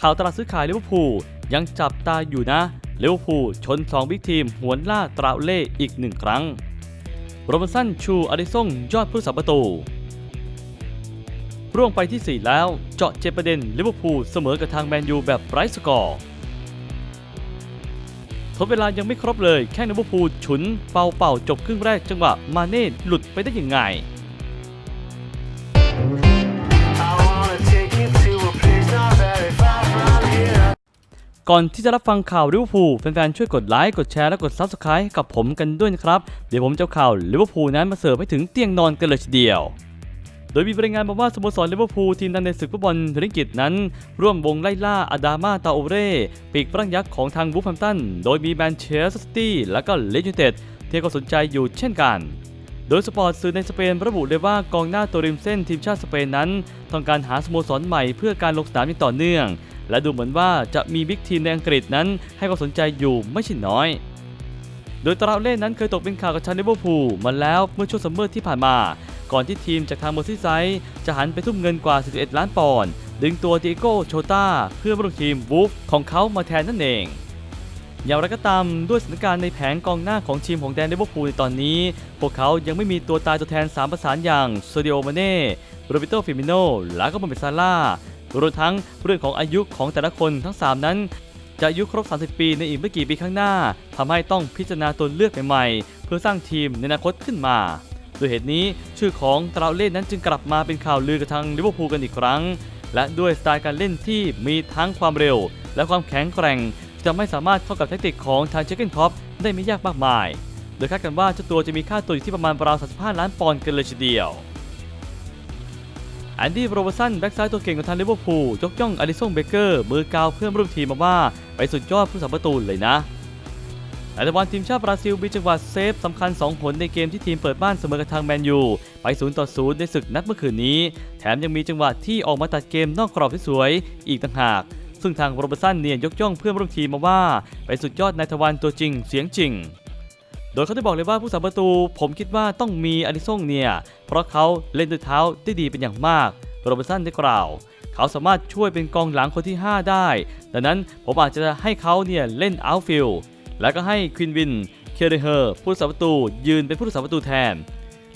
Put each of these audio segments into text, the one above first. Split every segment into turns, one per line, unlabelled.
ข่าวตลาดซื้อขายลิเวอร์พูลยังจับตาอยู่นะลิเวอร์พูลชน 2 บิ๊กทีมหวนล่าตราเล่อีกหนึ่งครั้ง โรบันสันชูอาริซงยอดผู้สับประตูร่วงไปที่ 4 แล้วเจาะเจประเด็นลิเวอร์พูลเสมอกับทางแมนยูแบบไร้สกอร์ทดเวลายังไม่ครบเลย แค่ลิเวอร์พูลฉุนเป่าเป่าจบครึ่งแรกจังหวะมาเน่หลุดไปได้ยังไง ก่อนที่จะรับฟังข่าวลิเวอร์พูลแฟนๆช่วยกดไลค์กดแชร์และกด Subscribe ให้กับผมกันด้วยนะครับ เดี๋ยวผมจะเอาข่าวลิเวอร์พูลนั้นมาเสิร์ฟให้ถึงเตียงนอนกันเลยทีเดียวโดยมีรายงานมาว่าสโมสรลิเวอร์พูลทีมดังในศึกฟุตบอลพรีเมียร์ลีกนั้น ร่วมวงไล่ล่าอาดามาตาโอเร่ปีกฝรั่งยักษ์ของทางบูฟแฮมตัน โดยมีแมนเชสเตอร์ซิตี้และก็เลสยูไนเต็ดที่ก็สนใจอยู่เช่นกัน โดยสปอร์ตสื่อในสเปนระบุเลยว่ากองหน้าตัวริมเส้นทีมชาติสเปนนั้น ต้องการหาสโมสรใหม่เพื่อการลงสนามอย่างต่อเนื่อง และดูเหมือนว่าจะมีบิ๊กทีมในอังกฤษนั้นให้ความสนใจอยู่ไม่ใช่น้อย โดยตราเล่นนั้นเคยตกเป็นข่าวกับชาลิเวอร์พูลมาแล้วเมื่อช่วงซัมเมอร์ที่ผ่านมา ก่อนที่ทีมจากทางเมอร์ซีไซด์จะหันไปทุ่มเงินกว่า 41 ล้านปอนด์ดึงตัวดิโก้โชตาเพื่อมาร่วมทีมวูฟของเขามาแทนนั่นเองอย่างไรก็ตามด้วยสถานการณ์ในแผงกองหน้าของทีมของแดนลิเวอร์พูลในตอนนี้ พวกเขายังไม่มีตัวตายตัวแทน 3 ประสานอย่างโซเดียโอมาเน่โรบิโตฟิมิโนและก็โมเมซาร่า รวมทั้งเรื่องของอายุของแต่ละคนทั้ง 3 นั้น จะอายุครบ 30 ปีในอีกไม่กี่ปีข้างหน้าทำให้ต้องพิจารณาตัวเลือกใหม่ๆ เพื่อสร้างทีมในอนาคตขึ้นมาโดยเหตุนี้ชื่อของตราเล่นนั้นจึงกลับมาเป็นข่าวลือกับทางลิเวอร์พูลกันอีกครั้ง และด้วยสไตล์การเล่นที่มีทั้งความเร็ว และความแข็งแกร่ง จะไม่สามารถเข้ากับแทคติกของทางเจเกนคอปได้ไม่ยากมากมาย โดยคาดกันว่าเจ้าตัวจะมีค่าตัวอยู่ที่ประมาณราว 35 ล้านปอนด์กันเลยทีเดียว แอนดี้โรเบอร์สันแบ็กซ้ายตัวเก่งของทางลิเวอร์พูลยกย่องอลิซงเบเกอร์มือกาวเพื่อนร่วมทีมมาว่า ไปสุดยอดผู้สัมประตูเลยนะในตะวันทีมชาติบราซิลมีจังหวะเซฟสำคัญ 2 ผลในเกมที่ทีมเปิดบ้านเสมอกับทางแมนยู ไป 0 ต่อ 0 ในศึกนัดเมื่อคืนนี้ แถมยังมีจังหวะที่ออกมาตัดเกมนอกกรอบที่สวยๆอีกต่างหาก ซึ่งทางโรเบอร์สันเนี่ยยกย่องเพื่อนร่วมทีมมาว่า ไปสุดยอดในทวารตัวจริงเสียงจริง โดยเขาได้บอกเลยว่าผู้สาประตู ผมคิดว่าต้องมีอาริซงเนี่ย เพราะเขาเล่นด้วยเท้าได้ดีเป็นอย่างมาก โรเบอร์สันได้กล่าว เขาสามารถช่วยเป็นกองหลังคนที่ 5 ได้ ดังนั้นผมอาจจะให้เขาเนี่ยเล่นอาท์ฟิลด์แล้วก็ให้ควินวิน เคเดเฮอร์ผู้สาประตู ยืนเป็นผู้สาประตูแทน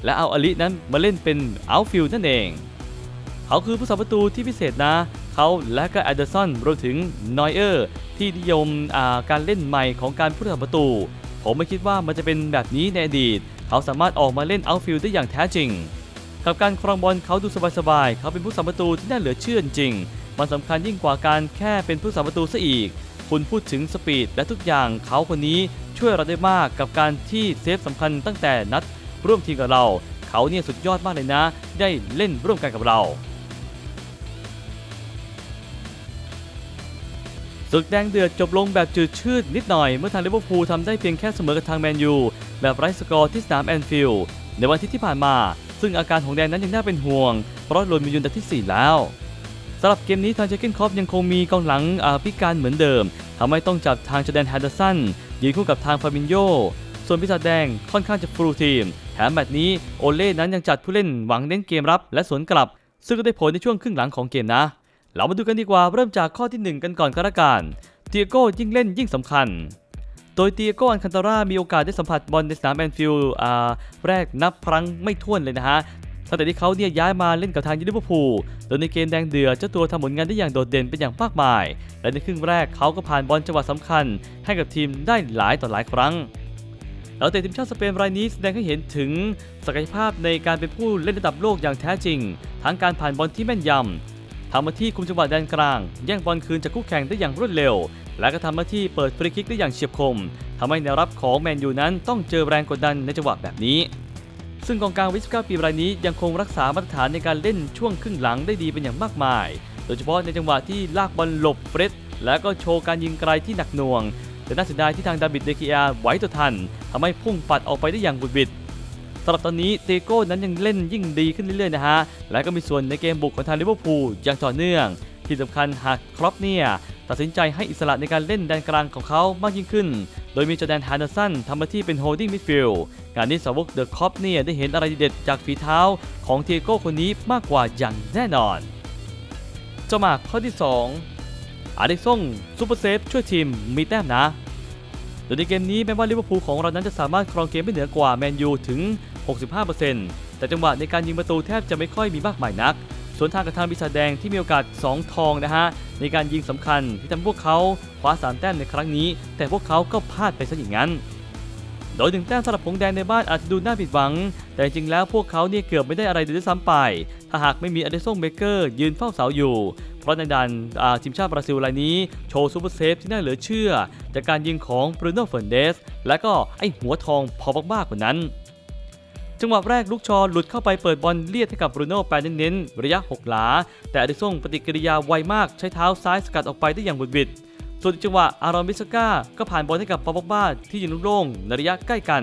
และเอาอลินั้นมาเล่นเป็นอาท์ฟิลด์นั่นเอง เขาคือผู้สาประตูที่พิเศษนะเขาและก็แอดเดอร์สันรวมถึงนอยเออร์ที่นิยมาการเล่นใหม่ของการผู้สาประตู ผมไม่คิดว่ามันจะเป็นแบบนี้ในอดีต เขาสามารถออกมาเล่นเอาฟิลด์ได้อย่างแท้จริง กับการครองบอลเขาดูสบายๆ เขาเป็นผู้สาประตูที่น่าเหลือเชื่อจริง มันสำคัญยิ่งกว่าการแค่เป็นผู้สาประตูซะอีก คุณพูดถึงสปีดและทุกอย่างเขาคนนี้ช่วยเราได้มากกับการที่เซฟสำคัญตั้งแต่นัดร่วมทีมกับเรา เขาเนี่ยสุดยอดมากเลยนะ ได้เล่นร่วมกันกับเรา ศึกแดงเดือดจบลงแบบจืดชืดนิดหน่อยเมื่อทางลิเวอร์พูลทำได้เพียงแค่เสมอกับทางแมนยูแบบไร้สกอร์ที่สนามแอนฟิลด์ในวันอาที่ที่ผ่านมา ซึ่งอาการของแดนนั้นยังน่าเป็นห่วง เพราะล่นมายืนอันดับที่ 4 แล้วสำหรับเกมนี้ทางเจเกนคอฟยังคงมีกองหลังพิการเหมือนเดิมทำให้ต้องจับทางจอแดนแฮนเดอร์สันยืนคู่กับทางฟาบินโยส่วนพิซาแดงค่อนข้างจะฟูลทีม แถมแมตช์นี้โอเล่นั้นยังจัดผู้เล่นหวังเน้นเกมรับและสวนกลับ ซึ่งก็ได้ผลในช่วงครึ่งหลังของเกมนะ เรามาดูกันดีกว่าเริ่มจากข้อที่ 1 กันก่อนก็แล้วกันเตียโก้ยิ่งเล่นยิ่งสำคัญ โดยเตียโก้อันคันตาร่ามีโอกาสได้สัมผัสบอลในสนามแอนฟิลด์แรกนับครั้งไม่ถ้วนเลยนะฮะตั้งแต่ที่เขาเนี่ยย้ายมาเล่นกับทางลิเวอร์พูลโดยในเกมแดงเดือดเจ้าตัวทำผลงานได้อย่างโดดเด่นเป็นอย่างมากมาย และในครึ่งแรกเขาก็ผ่านบอลจังหวะสำคัญ ให้กับทีมได้หลายต่อหลายครั้งแล้วแต่ทีมชาติสเปนรายนี้แสดงให้เห็นถึงศักยภาพในการเป็นผู้เล่นระดับโลกอย่างแท้จริง ทั้งการผ่านบอลที่แม่นยำ ทำหน้าที่คุมจังหวะแดนกลาง แย่งบอลคืนจากคู่แข่งได้อย่างรวดเร็ว และก็ทำหน้าที่เปิดฟรีคิกได้อย่างเฉียบคมทำให้แนวรับของแมนยูนั้นต้องเจอแรงกดดันในจังหวะแบบนี้ ซึ่งกองกลางวิสก้าปีรายนี้ยังคงรักษามาตรฐานในการเล่นช่วงครึ่งหลังได้ดีเป็นอย่างมากมาย โดยเฉพาะในจังหวะที่ลากบอลหลบเฟรดและก็โชว์การยิงไกลที่หนักหน่วงแต่น่าเสียดายที่ทางดาบิดเดกิอาไหวตัวทันทำให้พุ่งปัดออกไปได้อย่างบุดบิดำหรับตอนนี้เตโก้นั้นยังเล่นยิ่งดีขึ้นเรื่อยๆนะฮะ และก็มีส่วนในเกมบุกของทางลิเวอร์พูลอย่างต่อเนื่อง ที่สำคัญหากครอปเนี่ยตัดสินใจให้อิสระในการเล่นแดนกลางของเขามากยิ่งขึ้น โดยมีจอแดนฮานเดอร์สันทำหน้าที่เป็นโฮลดิ้งมิดฟิลด์งานนี้สาวกเดอะคอปเนี่ยได้เห็นอะไรเด็ดจากฝีเท้าของเทโก้คนนี้มากกว่าอย่างแน่นอนเจ้าหมากข้อที่ 2 อาเด็กส่งซูเปอร์เซฟช่วยทีมมีแต้มนะ โดยในเกมนี้แม้ว่าลิเวอร์พูลของเรานั้นจะสามารถครองเกมไม่เหนือกว่าแมนยูถึง 65%แต่จังหวะในการยิงประตูแทบจะไม่ค่อยมีมากมายนัก ส่วนทางกับทางปีศาแดงที่มีโอกาส 2 ทองนะฮะ ในการยิงสำคัญที่ทำให้พวกเขาคว้า3แต้มในครั้งนี้ แต่พวกเขาก็พลาดไปซะอย่างนั้น โดยหนึ่งแต้มสำหรับผงแดงในบ้านอาจจะดูน่าผิดหวัง แต่จริงแล้วพวกเขาเนี่ยเกือบไม่ได้อะไรเลยด้วยซ้ำไป ถ้าหากไม่มีอเดซงเบเกอร์ยืนเฝ้าเสาอยู่เพราะในดันทีมชาติบราซิลรายนี้ โชว์ซูเปอร์เซฟที่น่าเหลือเชื่อ จากการยิงของบรูโน่เฟร์นเดสและก็ไอหัวทองพอมากๆกว่านั้น จังหวะแรกลูกชอหลุดเข้าไปเปิดบอลเลียดให้กับบรูโน่แปรเน้นๆระยะ 6 หลา แต่อเดซงปฏิกิริยาไวมากใช้เท้าซ้ายสกัดออกไปได้อย่างบุดบิด ส่วนจังหวะอารอนบิสก้าก็ผ่านบอลให้กับปอปบ้าที่ยืนโล่งในระยะใกล้กัน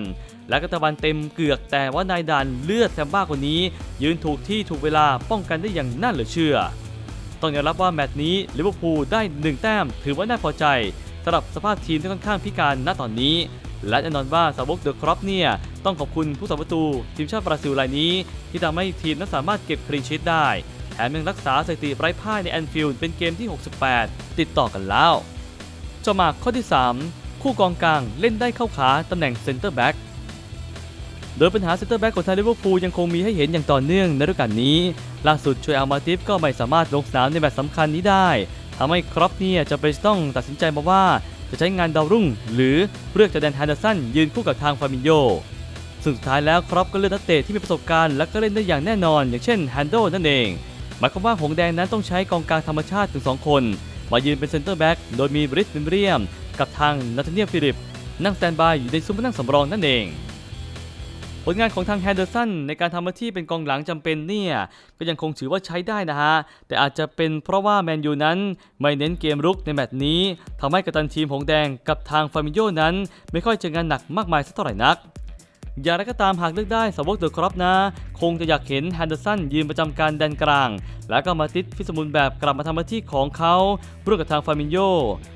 และก็ตะวันเต็มเกือกแต่ว่านายดันเลือดแซมบ้าคนนี้ ยืนถูกที่ถูกเวลาป้องกันได้อย่างน่าเหลือเชื่อ ต้องยอมรับว่าแมตช์นี้ลิเวอร์พูลได้ 1 แต้ม ถือว่าน่าพอใจสำหรับสภาพทีมที่ค่อนข้างพิการณตอนนี้ และแน่นอนว่าสาวกเดอะครอปเนี่ย ต้องขอบคุณผู้สาประตู ทีมชาติบราซิลรายนี้ ที่ทำให้ทีมนั้นสามารถเก็บคลีนชีตได้แถมยังรักษาสถิติไร้พ่ายในแอนฟิลด์เป็นเกมที่ 68 ติดต่อกันแล้วจะมาข้อที่ 3 คู่กองกลางเล่นได้เข้าขาตำแหน่งเซนเตอร์แบ็กโดยปัญหาเซนเตอร์แบ็กของทางลิเวอร์พูลยังคงมีให้เห็นอย่างต่อเนื่องในฤดูกาลนี้ ล่าสุดช่วยอัลมาติฟก็ไม่สามารถลงสนามในแมตช์สำคัญนี้ได้ทำให้ครอปเนี่ยจะเป็นต้องตัดสินใจมาว่าจะใช้งานดาวรุ่ง หรือเลือกจะแดนแฮนเดอร์สันยืนคู่กับทางฟามิโย ซึ่งสุดท้ายแล้วครอปก็เลือกนักเตะที่มีประสบการณ์และก็เล่นได้อย่างแน่นอน อย่างเช่นแฮนโดนั่นเอง หมายความว่าหงแดงนั้นต้องใช้กองกลางธรรมชาติถึง 2 คน มายืนเป็นเซนเตอร์แบ็กโดยมีบริสเบนเรียม กับทางนาธาเนียลฟิลิป นั่งสแตนบายอยู่ในซุ้มนั่งสำรองนั่นเองผลงานของทางแฮนเดอร์สันในการทำหน้าที่เป็นกองหลังจำเป็นเนี่ย ก็ยังคงถือว่าใช้ได้นะฮะ แต่อาจจะเป็นเพราะว่าแมนยูนั้นไม่เน้นเกมรุกในแมตช์นี้ทำให้กัปตันทีมหงแดงกับทางฟามิโยนั้น ไม่ค่อยเจองานหนักมากมายสักเท่าไหร่นัก อย่างไรก็ตามหากเลือกได้สาวกเดอะครอปนะ คงจะอยากเห็นแฮนเดอร์สันยืนประจำการแดนกลาง แล้วก็มาติดฟิสมุนแบบกลับมาทำหน้าที่ของเขาร่วมกับทางฟามินโย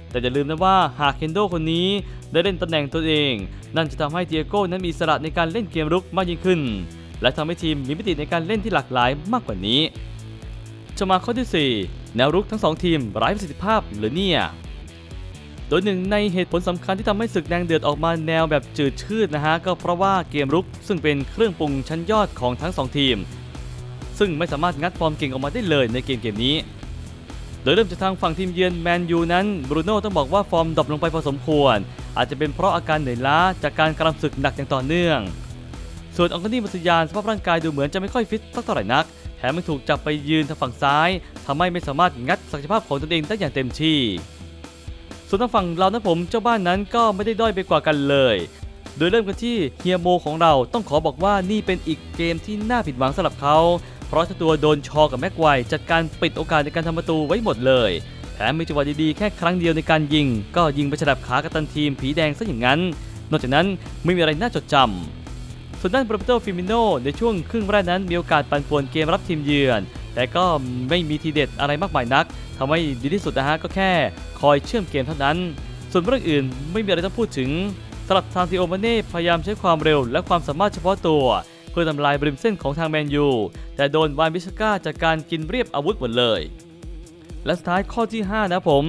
แต่อย่าลืมนะว่าหากเคนโดคนนี้ได้เล่นตำแหน่งตัวเอง นั่นจะทำให้เดียโก้นั้นมีอิสระในการเล่นเกมรุกมากยิ่งขึ้น และทำให้ทีมมีมิติในการเล่นที่หลากหลายมากกว่านี้จะมาข้อที่ 4 แนวรุกทั้งสองทีมไร้ประสิทธิภาพหรือเนี่ย โดยหนึ่งในเหตุผลสำคัญที่ทำให้ศึกแดงเดือดออกมาแนวแบบจืดชืดนะฮะ ก็เพราะว่าเกมรุกซึ่งเป็นเครื่องปรุงชั้นยอดของทั้งสองทีม ซึ่งไม่สามารถงัดฟอร์มเก่งออกมาได้เลยในเกมเกมนี้ โดยเริ่มจากทางฝั่งทีมเยือนแมนยูนั้นบรูโน่ต้องบอกว่าฟอร์มดรอปลงไปพอสมควร อาจจะเป็นเพราะอาการเหนื่อยล้าจากการกำลังศึกหนักอย่างต่อเนื่อง ส่วนองคนี่มัสยานสภาพร่างกายดูเหมือนจะไม่ค่อยฟิตสักเท่าไหร่นักแถมยังถูกจับไปยืนทางฝั่งซ้ายทำให้ไม่สามารถงัดศักยภาพของตนเองได้อย่างเต็มที่ ส่วนทางฝั่งเรานะผมเจ้าบ้านนั้นก็ไม่ได้ด้อยไปกว่ากันเลย โดยเริ่มกันที่เฮียโมของเราต้องขอบอกว่านี่เป็นอีกเกมที่น่าผิดหวังสำหรับเขาเพราะเจ้าตัวโดนชอกับแม็กไกวจัดการปิดโอกาสในการทำประตูไว้หมดเลยแถมมีจังหวะดีๆแค่ครั้งเดียวในการยิง ก็ยิงไปฉลับขากัปตันทีมผีแดงซะอย่างนั้น นอกจากนั้นไม่มีอะไรน่าจดจำส่วนด้านโปรเปโตฟิมิโนในช่วงครึ่งแรกนั้นมีโอกาสปั่นป่วนเกมรับทีมเยือน แต่ก็ไม่มีทีเด็ดอะไรมากมายนักทำให้ดีที่สุดนะฮะก็แค่คอยเชื่อมเกมเท่านั้น ส่วนเรื่องอื่นไม่มีอะไรต้องพูดถึงสำหรับซานติโอมาเน่พยายามใช้ความเร็วและความสามารถเฉพาะตัว เพื่อทำลายบริมเส้นของทางแมนยูแต่โดนวานบิสก้าจากการกินเรียบอาวุธหมดเลย และสุดท้ายข้อที่ 5 นะผม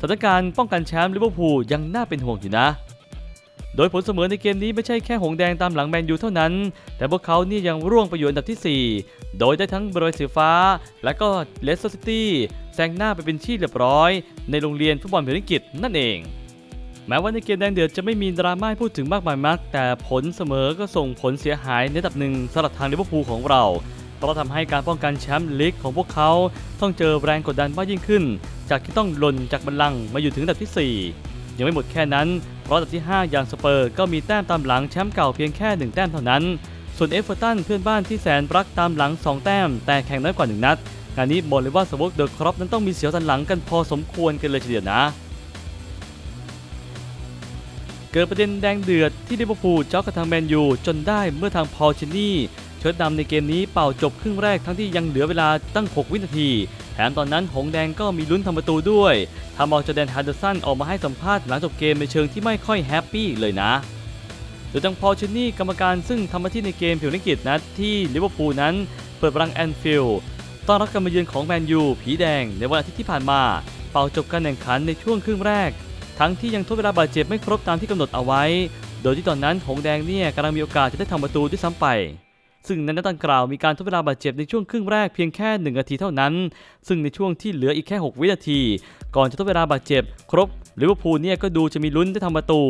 สถานการณ์ป้องกันแชมป์ลิเวอร์พูลยังน่าเป็นห่วงอยู่นะ โดยผลเสมอในเกมนี้ไม่ใช่แค่หงแดงตามหลังแมนยูเท่านั้น แต่พวกเขานี่ยังร่วงไปอยู่อันดับที่ 4 โดยได้ทั้งบรอยสีฟ้า และก็เลสเตอร์ซิตี้แซงหน้าไปเป็นที่เรียบร้อย ในโรงเรียนฟุตบอลเพลิกิจนั่นเอง แม้ว่าในเกมแดงเดือดจะไม่มีดราม่าพูดถึงมากมายนักแต่ผลเสมอก็ส่งผลเสียหายในระดับหนึ่งสำหรับทางลิเวอร์พูลของเราเพราะทำให้การป้องกันแชมป์ลีกของพวกเขาต้องเจอแรงกดดันมากยิ่งขึ้น จากที่ต้องหล่นจากบัลลังก์มาอยู่ถึงอันดับที่ 4 ยังไม่หมดแค่นั้น เพราะอันดับที่ 5 อย่างสเปอร์ก็มีแต้มตามหลังแชมป์เก่าเพียงแค่ 1 แต้มเท่านั้น ส่วนเอฟเวอร์ตันเพื่อนบ้านที่แสนรักตามหลัง 2 แต้ม แต่แข่งน้อยกว่า 1 นัดงานนี้บอกเลยว่าสวอกเดอะครอปนั้นต้องมีเสียวสันหลังกันพอสมควรกันเลยทีเดียวนะเกิดประเด็นแดงเดือดที่ลิเวอร์พูลเจ้ากับทางแมนยูจนได้เมื่อทางพอลชินี่เชิดนำในเกมนี้เป่าจบครึ่งแรกทั้งที่ยังเหลือเวลาตั้ง 6 วินาที แถมตอนนั้นหงแดงก็มีลุ้นทำประตูด้วยทำเอาจอแดนฮันเดอร์สันออกมาให้สัมภาษณ์หลังจบเกมในเชิงที่ไม่ค่อยแฮปปี้เลยนะโดยทางพอลชินี่กรรมการซึ่งทำหน้าที่ในเกมผิวนิกิจนัดที่ลิเวอร์พูลนั้น เปิดรังแอนฟิลด์ต้อนรับการมาเยือนของแมนยูผีแดงในวันอาทิตย์ที่ผ่านมา เป่าจบการแข่งขันในช่วงครึ่งแรก ทั้งที่ยังทดเวลาบาดเจ็บไม่ครบตามที่กำหนดเอาไว้ โดยที่ตอนนั้นหงแดงเนี่ยกำลังมีโอกาสจะได้ทำประตูด้วยซ้ำไป ซึ่งในนัดดังกล่าวมีการทดเวลาบาดเจ็บในช่วงครึ่งแรกเพียงแค่ 1 นาทีเท่านั้น ซึ่งในช่วงที่เหลืออีกแค่ 6 วินาที ก่อนจะทดเวลาบาดเจ็บ ครบลิเวอร์พูลเนี่ยก็ดูจะมีลุ้นได้ทำประตู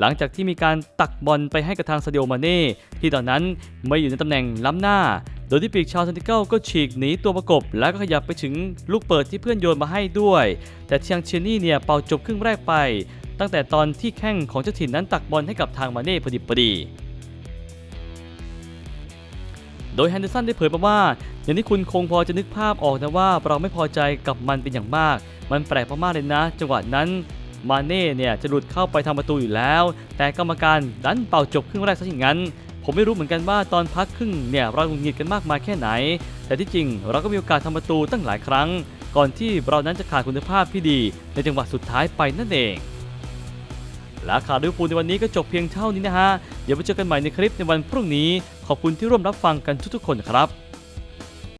หลังจากที่มีการตักบอลไปให้กับทางซาดิโอมาเน่ที่ตอนนั้นไม่อยู่ในตำแหน่งล้ำหน้า โดยที่ปีกชาวเซนติเกิลก็ฉีกหนีตัวประกบ แล้วก็ขยับไปถึงลูกเปิดที่เพื่อนโยนมาให้ด้วย แต่เทียงเชนี่เนี่ยเป่าจบครึ่งแรกไป ตั้งแต่ตอนที่แข้งของเจ้าถิ่นนั้นตักบอลให้กับทางมาเน่พอดิบพอดี โดยแฮนเดอร์สันได้เผยมาว่า อย่างที่คุณคงพอจะนึกภาพออกนะว่าเราไม่พอใจกับมันเป็นอย่างมาก มันแปลกมากๆเลยนะ จังหวะนั้นมาเน่เนี่ยจะหลุดเข้าไปทำประตูอยู่แล้ว แต่กรรมการดันเป่าจบครึ่งแรกซะอย่างนั้น ผมไม่รู้เหมือนกันว่าตอนพักครึ่งเนี่ยเราหงุดหงิดกันมากมายแค่ไหน แต่ที่จริงเราก็มีโอกาสทำประตูตั้งหลายครั้ง ก่อนที่เรานั้นจะขาดคุณภาพที่ดี ในจังหวะสุดท้ายไปนั่นเองและข่าวลิเวอร์พูในวันนี้ก็จบเพียงเท่านี้นะฮะ เดี๋ยวไปเจอกันใหม่ในคลิปในวันพรุ่งนี้ ขอบคุณที่ร่วมรับฟังกันทุกๆคนครับ